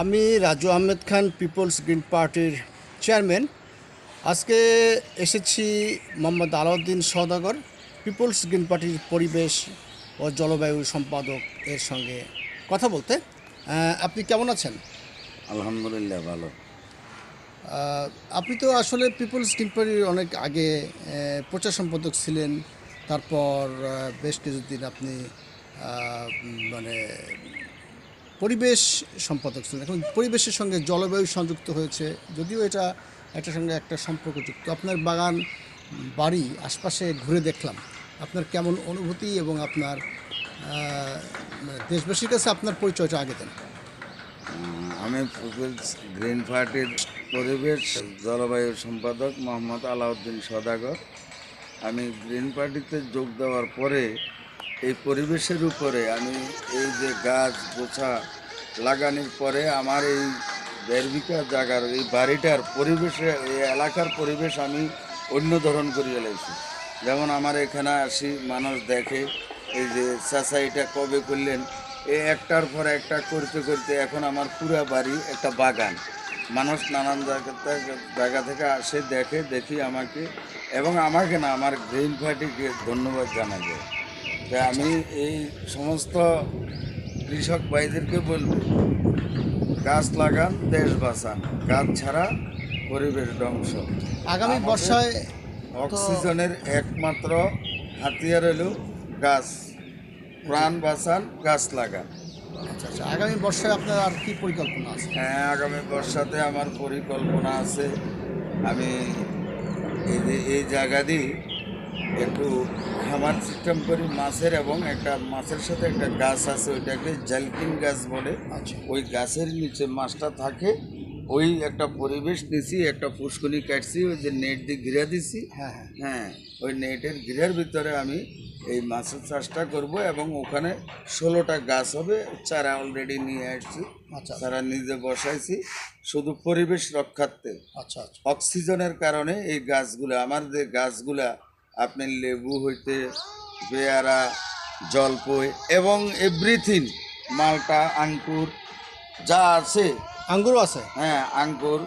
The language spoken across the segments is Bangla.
আমি রাজু আহমেদ খান পিপলস গ্রিন পার্টির চেয়ারম্যান। আজকে এসেছি মোহাম্মদ আলাউদ্দিন সওদাগর পিপলস গ্রিন পার্টির পরিবেশ ও জলবায়ু সম্পাদক এর সঙ্গে কথা বলতে। আপনি কেমন আছেন? আলহামদুলিল্লাহ ভালো। আপনি তো আসলে পিপলস গ্রিন পার্টির অনেক আগে প্রচার সম্পাদক ছিলেন তারপর বেশ কিছুদিন আপনি মানে পরিবেশ সম্পাদক ছিলেন। এখন পরিবেশের সঙ্গে জলবায়ু সংযুক্ত হয়েছে, যদিও এটা একটার সঙ্গে একটা সম্পর্কযুক্ত। আপনার বাগান, বাড়ি, আশপাশে ঘুরে দেখলাম। আপনার কেমন অনুভূতি এবং আপনার দেশবাসীর কাছে আপনার পরিচয়টা আগে দেন। আমি গ্রিন পার্টির পরিবেশ জলবায়ু সম্পাদক মোহাম্মদ আলাউদ্দিন সদাগর। আমি গ্রিন পার্টিতে যোগ দেওয়ার পরে এই পরিবেশের উপরে আমি এই যে গাছ গোছা লাগানোর পরে আমার এই দেড় জায়গার এই বাড়িটার পরিবেশে, এই এলাকার পরিবেশ আমি অন্য ধরন করিয়ে লাইছি। যেমন আমার এখানে আসি, মানুষ দেখে, এই যে চাচা কবে করলেন? এই একটার পর একটা করতে করতে এখন আমার পুরা বাড়ি একটা বাগান। মানুষ নানান জায়গা জায়গা থেকে আসে, দেখে, দেখি আমাকে, এবং আমাকে না, আমার গ্রিন পার্টিকে ধন্যবাদ জানাবে তাই আমি এই সমস্ত কৃষক ভাইদেরকে বলব গাছ লাগান দেশ বাঁচান। গাছ ছাড়া পরিবেশ ধ্বংস। আগামী বর্ষায় অক্সিজেনের একমাত্র হাতিয়ার হলো গাছ। প্রাণ বাঁচান গাছ লাগান। আচ্ছা আচ্ছা। আগামী বর্ষায় আপনার আর কি পরিকল্পনা আছে? হ্যাঁ আগামী বর্ষাতে আমার পরিকল্পনা আছে। আমি এই যে এই জায়গা দিয়ে একটু খামার সিস্টেম করি মাছের এবং একটা মাছের সাথে একটা গাছ আছে ওইটাকে জালকিন গাছ বলে। আচ্ছা। ওই গাছের নিচে মাছটা থাকে ওই একটা পরিবেশ নিছি একটা পুষ্কনি কাটছি ওই যে নেট দিয়ে ঘিরে দিছি। হ্যাঁ হ্যাঁ। হ্যাঁ ওই নেটের ঘিরের ভিতরে আমি এই মাছের চাষটা করব এবং ওখানে ষোলোটা গাছ হবে চারা অলরেডি নিয়ে আসছি। আচ্ছা। চারা নিজে বসাইছি শুধু পরিবেশ রক্ষার্থে। আচ্ছা আচ্ছা। অক্সিজেনের কারণে এই গাছগুলো আমার যে গাছগুলা আপনি লেবু হইতে পেয়ারা জলপই এবং এভরিথিং মালটা আঙ্কুর যা আছে। আঙ্গুরও আছে? হ্যাঁ আঙ্কুর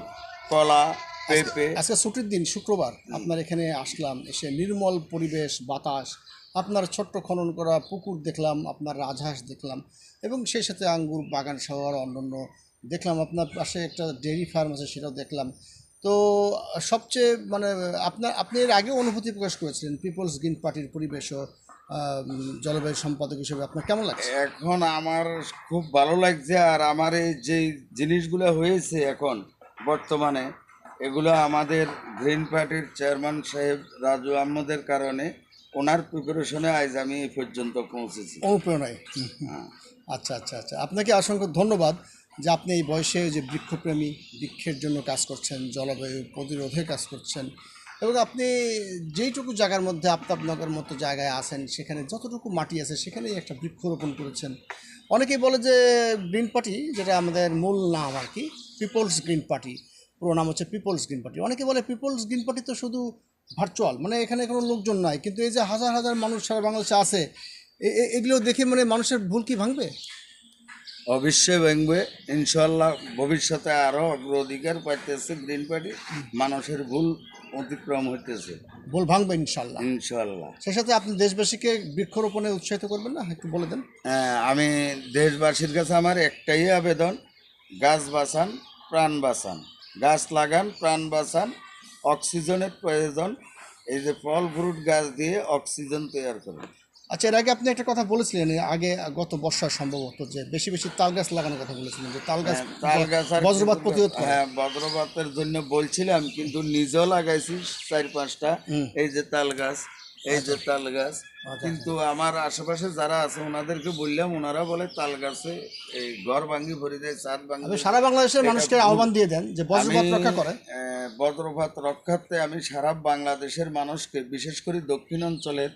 কলা পেঁপে। আজকে ছুটির দিন শুক্রবার। আপনার এখানে আসলাম এসে নির্মল পরিবেশ বাতাস আপনার ছোট্ট খনন করা পুকুর দেখলাম আপনার রাজহাঁস দেখলাম এবং সেই সাথে আঙ্গুর বাগান সহ আরও অন্যান্য দেখলাম। আপনার পাশে একটা ডেয়ারি ফার্ম আছে সেটাও দেখলাম। তো সবচেয়ে মানে আপনার আপনি এর আগে অনুভূতি প্রকাশ করেছিলেন পিপলস গ্রিন পার্টির পরিবেশ ও জলবায়ু সম্পাদক হিসেবে। আপনার কেমন লাগছে? এখন আমার খুব ভালো লাগছে আর আমার এই যে জিনিসগুলো হয়েছে এখন বর্তমানে এগুলো আমাদের গ্রিন পার্টির চেয়ারম্যান সাহেব রাজু আহমদের কারণে ওনার প্রিপারেশনে আজ আমি এই পর্যন্ত পৌঁছেছি। অনুপ্রেরণায়। হ্যাঁ। আচ্ছা আচ্ছা আচ্ছা। আপনাকে অসংখ্য ধন্যবাদ। যে আপনি এই বয়সে যে বৃক্ষপ্রেমী, বৃক্ষের জন্য কাজ করছেন, জলবায়ু প্রতিরোধে কাজ করছেন এবং আপনি যেইটুকু জায়গার মধ্যে আফতাবনগর মতো জায়গায় আছেন, সেখানে যতটুকু মাটি আছে সেখানেই একটা বৃক্ষরোপণ করেছেন। অনেকেই বলে যে গ্রিন পার্টি, যেটা আমাদের মূল নাম আর কি, পিপলস গ্রিন পার্টি। পুরো নাম হচ্ছে পিপলস গ্রিন পার্টি। অনেকে বলে পিপলস গ্রিন পার্টি তো শুধু ভার্চুয়াল মানে এখানে কোনো লোকজন নাই। কিন্তু এই যে হাজার হাজার মানুষ সারা বাংলাদেশে আছে এগুলো দেখে মানে মানুষের ভুল কি ভাঙবে? অবশ্যই ভাঙবে। ইনশাল্লাহ ভবিষ্যতে আরও অগ্রাধিকার পাইতেছে গ্রিন পার্টি মানুষের ভুল অতিক্রম হইতেছে। ভুল ভাঙবে ইনশাল্লাহ ইনশাল্লাহ সেই সাথে আপনি দেশবাসীকে বৃক্ষরোপণে উৎসাহিত করবেন না? একটু বলে দেন। হ্যাঁ, আমি দেশবাসীর কাছে আমার একটাই আবেদন গাছ বাঁচান প্রাণ বাঁচান। গাছ লাগান প্রাণ বাঁচান অক্সিজেনের প্রয়োজন। এই যে ফল ফ্রুট গাছ দিয়ে অক্সিজেন তৈরি করুন। আচ্ছা এর আগে আপনি একটা কথা বলেছিলেন আগে গত বর্ষা সম্ভবত যে বেশি বেশি তাল গাছ লাগানোর কথা বলেছিলেন যে তাল গাছ হ্যাঁ, তাল গাছ বজ্রপাত প্রতিরোধ হ্যাঁ বজ্রপাতের জন্য বলছিলাম কিন্তু নিজেও লাগাইছি চার পাঁচটা। এই যে তাল গাছ এই যে তাল গাছ। আচ্ছা, কিন্তু আমার আশেপাশে যারা আছে ওনাদেরকে বললাম ওনারা বলে তাল গাছে এই ঘর ভাঙ্গি ভরে দেয় ছাদ ভাঙ্গি সারা বাংলাদেশের মানুষকে আহ্বান দিয়ে দেন যে বজ্রপাত রক্ষা করে বজ্রপাত রক্ষার্থে আমি সারা বাংলাদেশের মানুষকে বিশেষ করে দক্ষিণ অঞ্চলের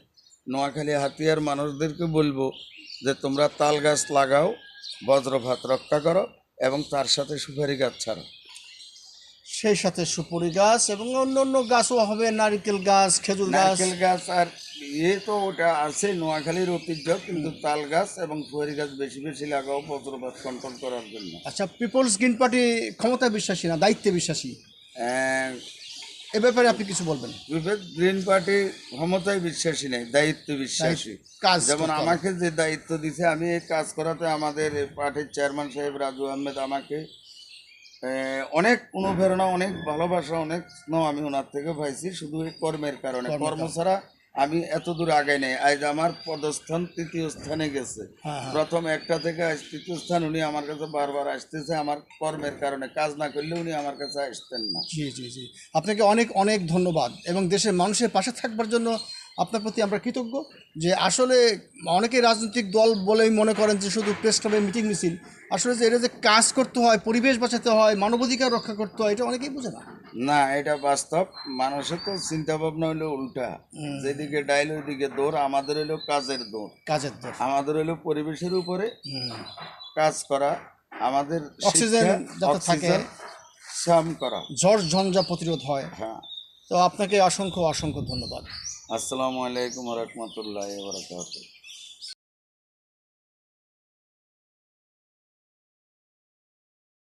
নোয়াখালী হাতিয়ার মানুষদেরকে বলব যে তোমরা তাল গাছ লাগাও বজ্রপাত রক্ষা করো এবং তার সাথে সুপারি গাছ ছাড়ো। সেই সাথে সুপুরি গাছ এবং অন্য অন্য গাছও হবে নারিকেল গাছ খেজুর গাছ। নারকেল গাছ আর ইয়ে তো ওটা আছে নোয়াখালীর ঐতিহ্য কিন্তু তাল গাছ এবং ফুয়ারি গাছ বেশি বেশি লাগাও বজ্রপাত কন্ট্রোল করার জন্য। আচ্ছা পিপলস গ্রিন পার্টি ক্ষমতায় বিশ্বাসী না দায়িত্বে বিশ্বাসী? আহ, এ ব্যাপারে আপনি কিছু বলবেন? গ্রিন পার্টি ক্ষমতায় বিশ্বাসী নেই দায়িত্ব বিশ্বাসী। কাজ যেমন আমাকে যে দায়িত্ব দিছে আমি এই কাজ করাতে আমাদের পার্টির চেয়ারম্যান সাহেব রাজু আহমেদ আমাকে অনেক অনুপ্রেরণা অনেক ভালোবাসা অনেক স্নেহ আমি ওনার থেকে পাইছি শুধু এই কর্মের কারণে। কর্ম ছাড়া আমি এত দূর আগে নেই। আজ আমার পদস্থান তৃতীয় স্থানে গেছে। হ্যাঁ, হ্যাঁ। প্রথম একটা থেকে আজ তৃতীয় স্থান উনি আমার কাছে বারবার আসতেছে আমার কর্মের কারণে। কাজ না করলে উনি আমার কাছে আসতেন না। জি জি জি। আপনাকে অনেক অনেক ধন্যবাদ। এবং দেশের মানুষের পাশে থাকবার জন্য আপনার প্রতি আমরা কৃতজ্ঞ যে আসলে অনেকে রাজনৈতিক দল বলেই মনে করেন যে শুধু প্রেস ক্লাবে মিটিং মিছিল। আসলে যে এটা যে কাজ করতে হয় পরিবেশ বাঁচাতে হয় মানবাধিকার রক্ষা করতে হয় এটা অনেকেই বোঝে না। না এটা বাস্তব। মানুষের তো চিন্তা ভাবনা হলো উল্টা। যেদিকে ডাইল ওইদিকে দৌড়। আমাদের হলো কাজের দৌড়। কাজের দর আমাদের হলো পরিবেশের উপরে কাজ করা আমাদের অক্সিজেন যাতে থাকে। শ্রম করা। ঝড় ঝঞ্ঝা প্রতিরোধ হয়। হ্যাঁ। তো আপনাকে অসংখ্য অসংখ্য ধন্যবাদ। আসসালামু আলাইকুম রহমতুল্লাহ বরকাত